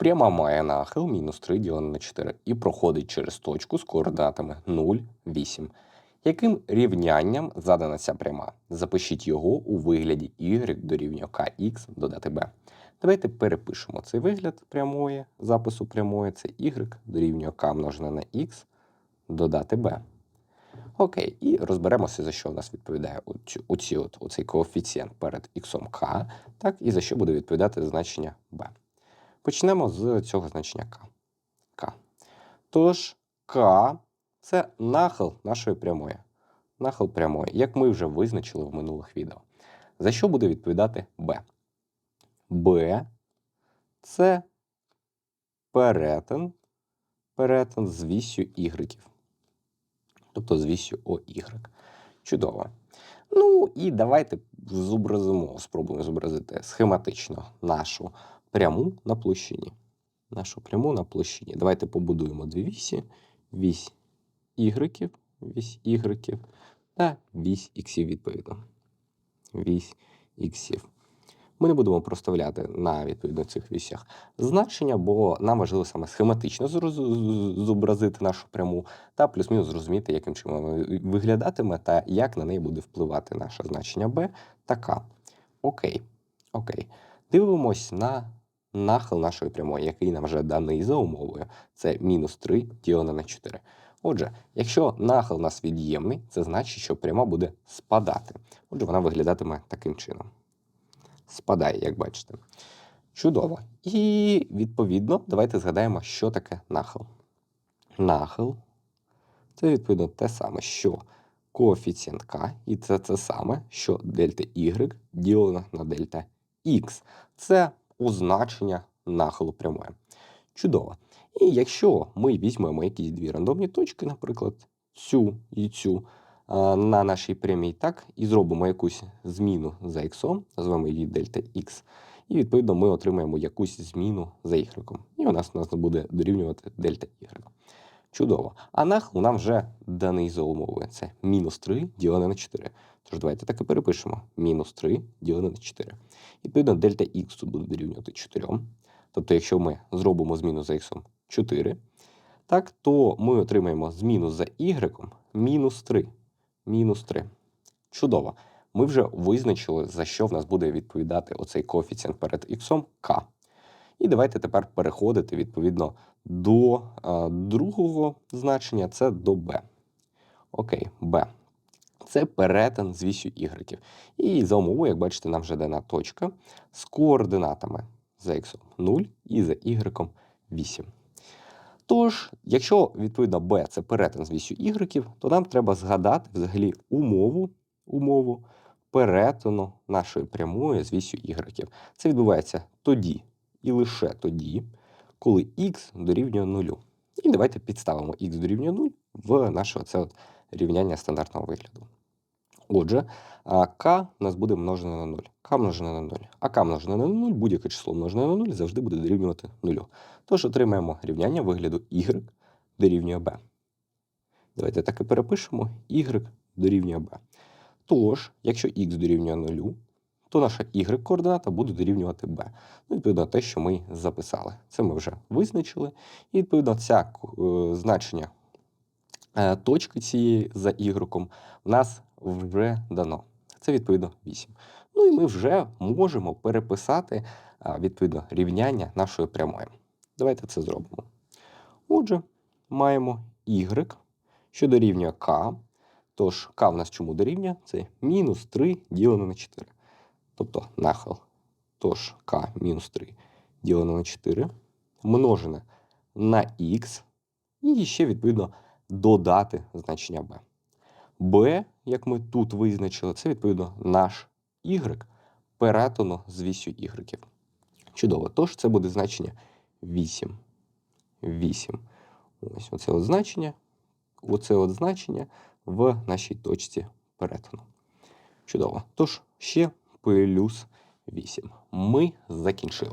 Пряма має нахил мінус 3 ділене на 4 і проходить через точку з координатами 0, 8. Яким рівнянням задана ця пряма? Запишіть його у вигляді y дорівнює kx додати b. Давайте перепишемо цей вигляд прямої, запису прямої. Це y дорівнює k множене на x додати b. Окей, і розберемося, за що у нас відповідає оці, оці оцей коефіцієнт перед х k, так, і за що буде відповідати значення b. Почнемо з цього значення k. k. Тож k це нахил нашої прямої. Нахил прямої, як ми вже визначили в минулих відео. За що буде відповідати b? b це перетин, перетин з вісю y. Тобто з вісю OY. Чудово. Ну і давайте зобразимо, спробуємо зобразити схематично нашу пряму на площині. Нашу пряму на площині. Давайте побудуємо дві вісі. Вісь Y, вісь Y та вісь іксів відповідно. Вісь іксів. Ми не будемо проставляти на відповідно цих вісях значення, бо нам важливо саме схематично зобразити нашу пряму та плюс-мінус зрозуміти, яким чином вона виглядатиме та як на неї буде впливати наше значення b та k. Окей. Окей. Дивимось на нахил нашої прямої, який нам вже даний за умовою. Це мінус 3 ділене на 4. Отже, якщо нахил у нас від'ємний, це значить, що пряма буде спадати. Отже, вона виглядатиме таким чином спадає, як бачите. Чудово. І відповідно, давайте згадаємо, що таке нахил. Нахил це відповідно те саме, що коефіцієнт К, і це те саме, що дельта Y ділено на дельта Х. Це означення нахилу прямої. Чудово. І якщо ми візьмемо якісь дві рандомні точки, наприклад, цю і цю на нашій прямій так, і зробимо якусь зміну за х, назвемо її дельта х, і відповідно ми отримаємо якусь зміну за y. І у нас у нас буде дорівнювати дельта y. Чудово. А нахил нам вже даний за умовою. Це мінус 3 ділене на 4. Тож давайте так і перепишемо. Мінус 3 ділене на 4. Відповідно, дельта х тут буде дорівнювати 4. Тобто, якщо ми зробимо зміну за х 4, так, то ми отримаємо зміну за y мінус 3 мінус 3. Чудово. Ми вже визначили, за що в нас буде відповідати оцей коефіцієнт перед х k. І давайте тепер переходити відповідно до а, другого значення це до b. Окей, b. Це перетин з вісю y. І за умовою, як бачите, нам вже дана точка з координатами за x 0 і за y 8. Тож, якщо відповідно b це перетин з вісю y, то нам треба згадати взагалі умову умову перетину нашої прямої з вісю y. Це відбувається тоді і лише тоді, коли х дорівнює 0. І давайте підставимо х дорівнює 0 в наше це от рівняння стандартного вигляду. Отже, k у нас буде множене на 0. k множене на 0. А k множене на 0, будь-яке число множене на 0 завжди буде дорівнювати 0. Тож отримаємо рівняння вигляду y дорівнює b. Давайте так і перепишемо y дорівнює b. Тож, якщо x дорівнює 0, то наша y-координата буде дорівнювати b. Ну, відповідно, те, що ми записали. Це ми вже визначили. І відповідно, ця е, значення е, точки цієї за y в нас вже дано. Це відповідно 8. Ну і ми вже можемо переписати відповідно рівняння нашої прямої. Давайте це зробимо. Отже, маємо y, що дорівнює k. Тож k в нас чому дорівнює? Це мінус 3 ділено на 4. Тобто нахил. Тож k мінус 3 ділено на 4, множене на х, і ще, відповідно, додати значення b. b, як ми тут визначили, це відповідно наш y перетину з вісю y. Чудово. Тож це буде значення 8. 8. Ось оце от значення. Оце от значення в нашій точці перетину. Чудово. Тож ще плюс 8. Ми закінчили.